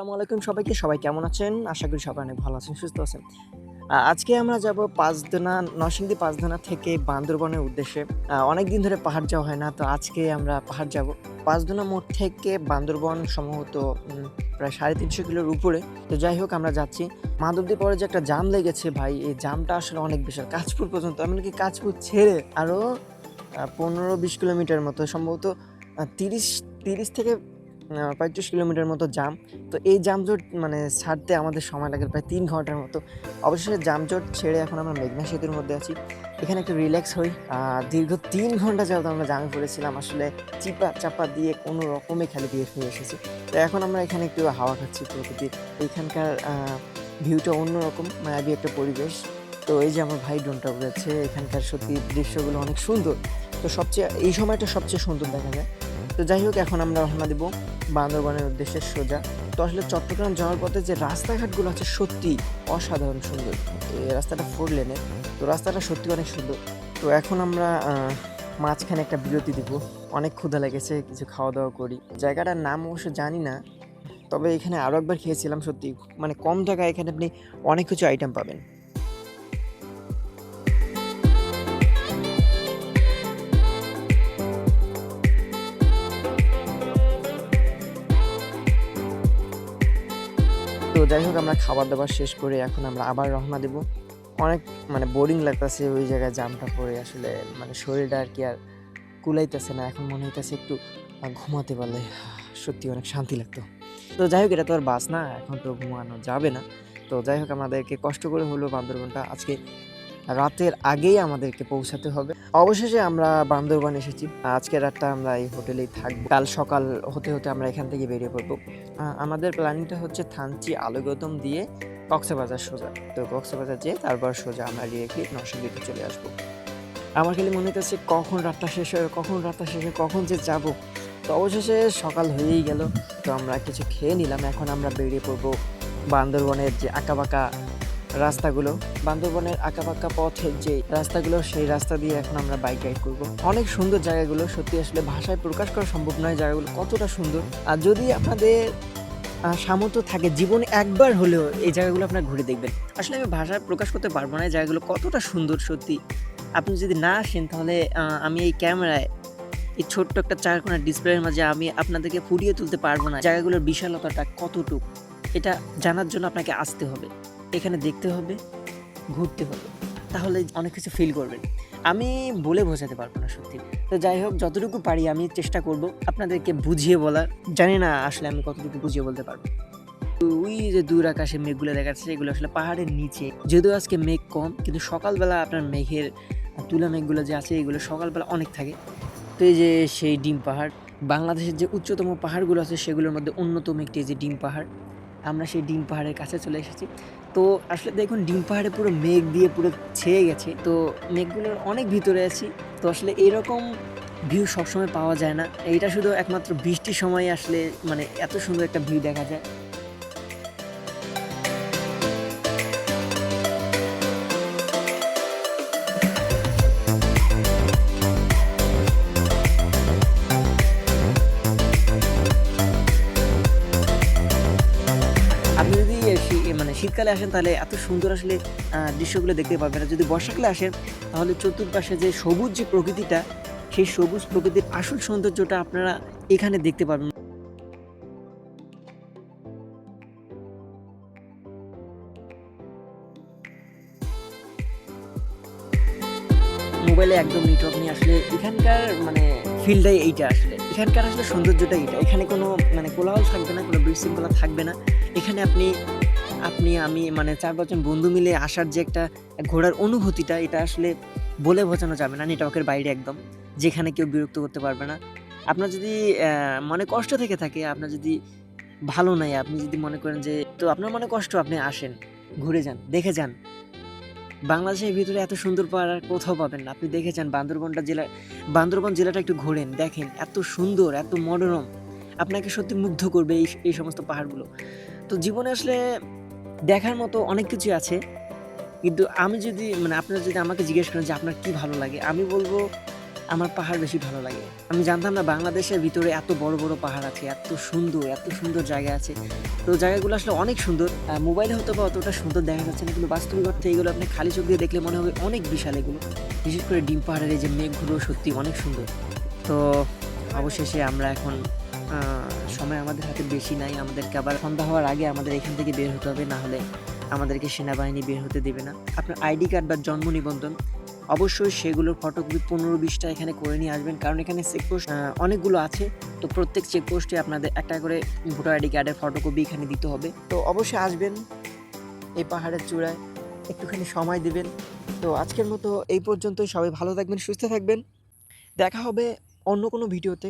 সালামু আলাইকুম সবাইকে। সবাই কেমন আছেন? আশা করি সবাই অনেক ভালো আছেন, সুস্থ আছেন। আজকে আমরা যাব পাঁচদোনা, নরসিংদী পাঁচদোনা থেকে বান্দরবনের উদ্দেশ্যে। অনেক দিন ধরে পাহাড় যাওয়া হয় না, তো আজকে আমরা পাহাড় যাব। পাঁচদোনা মোড় থেকে বান্দরবন সম্ভবত প্রায় সাড়ে তিনশো কিলোর উপরে। তো যাই হোক, আমরা যাচ্ছি। মাধবদী পরে যে একটা জাম লেগেছে, ভাই, এই জামটা আসলে অনেক বিশাল। কাজপুর পর্যন্ত এমনকি কাজপুর ছেড়ে আরও পনেরো বিশ কিলোমিটার মতো, সম্ভবত তিরিশ তিরিশ থেকে পঁয়ত্রিশ কিলোমিটার মতো জাম। তো এই জামজট মানে ছাড়তে আমাদের সময় লাগে প্রায় তিন ঘণ্টার মতো। অবশেষে জামজট ছেড়ে এখন আমরা মেঘনা সেতুর মধ্যে আছি। এখানে একটু রিল্যাক্স হই। দীর্ঘ তিন ঘণ্টা যাবত আমরা জামে পড়েছিলাম। আসলে চিপা চাপা দিয়ে কোনো রকমে খালি দিয়ে ফিরে এসেছি। তো এখন আমরা এখানে একটু হাওয়া খাচ্ছি প্রকৃতির। এখানকার ভিউটা অন্যরকম মায়াবী একটা পরিবেশ। তো এই যে আমার ভাই ড্রোনটা উড়েছে এখানকার সত্যি দৃশ্যগুলো অনেক সুন্দর। তো সবচেয়ে, এই সময়টা সবচেয়ে সুন্দর দেখা যায়। তো যাই হোক, এখন আমরা রওনা দেবো বান্দরবানের উদ্দেশ্যে সোজা। তো আসলে চট্টগ্রাম যাওয়ার পথে যে রাস্তাঘাটগুলো আছে সত্যি অসাধারণ সুন্দর। এই রাস্তাটা ফোর লেনে তো রাস্তাটা সত্যি অনেক সুন্দর। তো এখন আমরা মাঝখানে একটা বিরতি দিব। অনেক ক্ষুধা লেগেছে, কিছু খাওয়া দাওয়া করি। জায়গাটার নাম অবশ্য জানি না, তবে এখানে আরও একবার খেয়েছিলাম সত্যি। মানে কম টাকায় এখানে আপনি অনেক কিছু আইটেম পাবেন। যাই হোক, আমরা খাবার দাবার শেষ করে এখন আমরা আবার রহনা দেব। অনেক মানে বোরিং লাগতেছে ওই জায়গায় জামটা পরে, আসলে মানে শরীরটা আর কি আর কুলাইতেছে না। এখন মনে হইতেছে একটু ঘুমাতে পারলে সত্যি অনেক শান্তি লাগতো। তো যাই হোক, এটা তো আর বাস না, এখন তো ঘুমানো যাবে না। তো যাই হোক, আমাদেরকে কষ্ট করে হলো বান্দরবনটা। আজকে রাতের আগেই আমাদেরকে পৌঁছাতে হবে। অবশেষে আমরা বান্দরবান এসেছি। আজকে রাতটা আমরা এই হোটেলেই থাকব। কাল সকাল হতে হতে আমরা এখান থেকে বেরিয়ে পড়ব। আমাদের প্ল্যানিংটা হচ্ছে থানচি আলুগদম দিয়ে কক্সবাজার সোজা। তো কক্সবাজার যেয়ে তারপর সোজা আমরা ডিরেক্টলি নরসিংদীতে চলে আসব। আমার খালি মনে হচ্ছে কখন রাতটা শেষ হবে কখন রাতটা শেষ হবে কখন যে যাব। তো অবশেষে সকাল হয়েই গেল। তো আমরা কিছু খেয়ে নিলাম। এখন আমরা বেরিয়ে পড়ব বান্দরবনের যে আঁকাবাঁকা রাস্তাগুলো। বান্দরবনের আঁকাবাঁকা পথের যে রাস্তাগুলো, সেই রাস্তা দিয়ে এখন আমরা বাইক রাইড করব। অনেক সুন্দর জায়গাগুলো, সত্যি আসলে ভাষায় প্রকাশ করা সম্ভব নয়, জায়গাগুলো কতটা সুন্দর। আর যদি আপনাদের সামর্থ্য থাকে, জীবনে একবার হলেও এই জায়গাগুলো আপনার ঘুরে দেখবেন। আসলে আমি ভাষায় প্রকাশ করতে পারব না, এই জায়গাগুলো কতটা সুন্দর সত্যি। আপনি যদি না আসেন, তাহলে আমি এই ক্যামেরায়, এই ছোট্ট একটা চারকোনার ডিসপ্লের মাঝে আমি আপনাদেরকে ফুটিয়ে তুলতে পারব না, জায়গাগুলোর বিশালতাটা কতটুক। এটা জানার জন্য আপনাকে আসতে হবে। এখানে দেখতে হবে, ঘুরতে হবে। তাহলে অনেক কিছু ফিল করবেন আমি বলে বোঝাতে পারব না সত্যি। তো যাই হোক, যতটুকু পারি আমি চেষ্টা করব আপনাদেরকে বুঝিয়ে বলার। জানি না আসলে আমি কতটুকু বুঝিয়ে বলতে পারব। ওই যে দূর আকাশে মেঘগুলো দেখা যাচ্ছে এগুলো আসলে পাহাড়ের নিচে। যদিও আজকে মেঘ কম, কিন্তু সকালবেলা আপনার মেঘের তুলা মেঘগুলো যে আছে, এগুলো সকালবেলা অনেক থাকে। তো এই যে সেই ডিম পাহাড়, বাংলাদেশের যে উচ্চতম পাহাড়গুলো আছে, সেগুলোর মধ্যে অন্যতম একটি যে ডিম পাহাড়। আমরা সেই ডিম পাহাড়ের কাছে চলে এসেছি। তো আসলে দেখুন, ডিম পাহাড়ে পুরো মেঘ দিয়ে পুরো ছেয়ে গেছে। তো মেঘগুলোর অনেক ভিতরে আছি। তো আসলে এইরকম ভিউ সবসময় পাওয়া যায় না। এইটা শুধু একমাত্র বৃষ্টির সময় আসলে মানে এত সুন্দর একটা ভিউ দেখা যায়। মানে শীতকালে আসেন, তাহলে এত সুন্দর আসলে দৃশ্যগুলো দেখতে পাবেন। যদি বর্ষাকালে আসেন, তাহলে চতুর্পাশে যে সবুজ যে প্রকৃতিটা, সেই সবুজ প্রকৃতির আসল সৌন্দর্যটা আপনারা এখানে দেখতে পাবেন। মোবাইলে একদম নেটওয়ার্ক নেই। আসলে এখানকার মানে ফিল্ডটাই এইটা আসলে। এখানকার আসলে সৌন্দর্যটাই এটা এখানে কোনো মানে কোলাহল থাকবে না, কোনো বিশৃঙ্খলা থাকবে না। এখানে আপনি আপনি, আমি মানে চার পাঁচজন বন্ধু মিলে আসার যে একটা ঘোরার অনুভূতিটা, এটা আসলে বলে বোঝানো যাবে না, নেটওয়ার্কের বাইরে একদম, যেখানে কেউ বিরক্ত করতে পারবে না। আপনার যদি মনে কষ্ট থেকে থাকে, আপনার যদি ভালো নাই, আপনি যদি মনে করেন যে, তো আপনার মনে কষ্ট, আপনি আসেন, ঘুরে যান, দেখে যান। বাংলাদেশের ভিতরে এত সুন্দর পাহাড় আর কোথাও পাবেন না। আপনি দেখে যান, বান্দরবনটা জেলা, বান্দরবন জেলাটা একটু ঘোরেন, দেখেন, এত সুন্দর, এত মনোরম। আপনাকে সত্যি মুগ্ধ করবে এই এই সমস্ত পাহাড়গুলো। তো জীবনে আসলে দেখার মতো অনেক কিছু আছে। কিন্তু আমি যদি মানে আপনারা যদি আমাকে জিজ্ঞেস করেন যে আপনার কী ভালো লাগে, আমি বলব আমার পাহাড় বেশি ভালো লাগে। আমি জানতাম না বাংলাদেশের ভিতরে এত বড় বড় পাহাড় আছে, এত সুন্দর এত সুন্দর জায়গা আছে। তো জায়গাগুলো আসলে অনেক সুন্দর। মোবাইলে হয়তো বা অতটা সুন্দর দেখা যাচ্ছে না, কিন্তু বাস্তবিক অর্থে এগুলো আপনি খালি চোখ দিয়ে দেখলে মনে হবে অনেক বিশাল এগুলো। বিশেষ করে ডিম পাহাড়ের এই যে মেঘগুলো সত্যি অনেক সুন্দর। তো অবশেষে আমরা এখন সময় আমাদের হাতে বেশি নাই। আমাদেরকে আবার সন্ধ্যা হওয়ার আগে আমাদের এখান থেকে বের হতে হবে না হলে আমাদেরকে সেনাবাহিনী বের হতে দেবে না। আপনার আইডি কার্ড বা জন্ম নিবন্ধন, অবশ্যই সেগুলোর ফটোকপি পনেরো বিশটা এখানে করে নিয়ে আসবেন। কারণ এখানে চেকপোস্ট অনেকগুলো আছে। তো প্রত্যেক চেকপোস্টে আপনাদের একটা করে ভোটার আইডি কার্ডের ফটোকপি এখানে দিতে হবে। তো অবশ্যই আসবেন এই পাহাড়ের চূড়ায়, একটুখানি সময় দিবেন। তো আজকের মতো এই পর্যন্তই। সবাই ভালো থাকবেন, সুস্থ থাকবেন। দেখা হবে অন্য কোনো ভিডিওতে।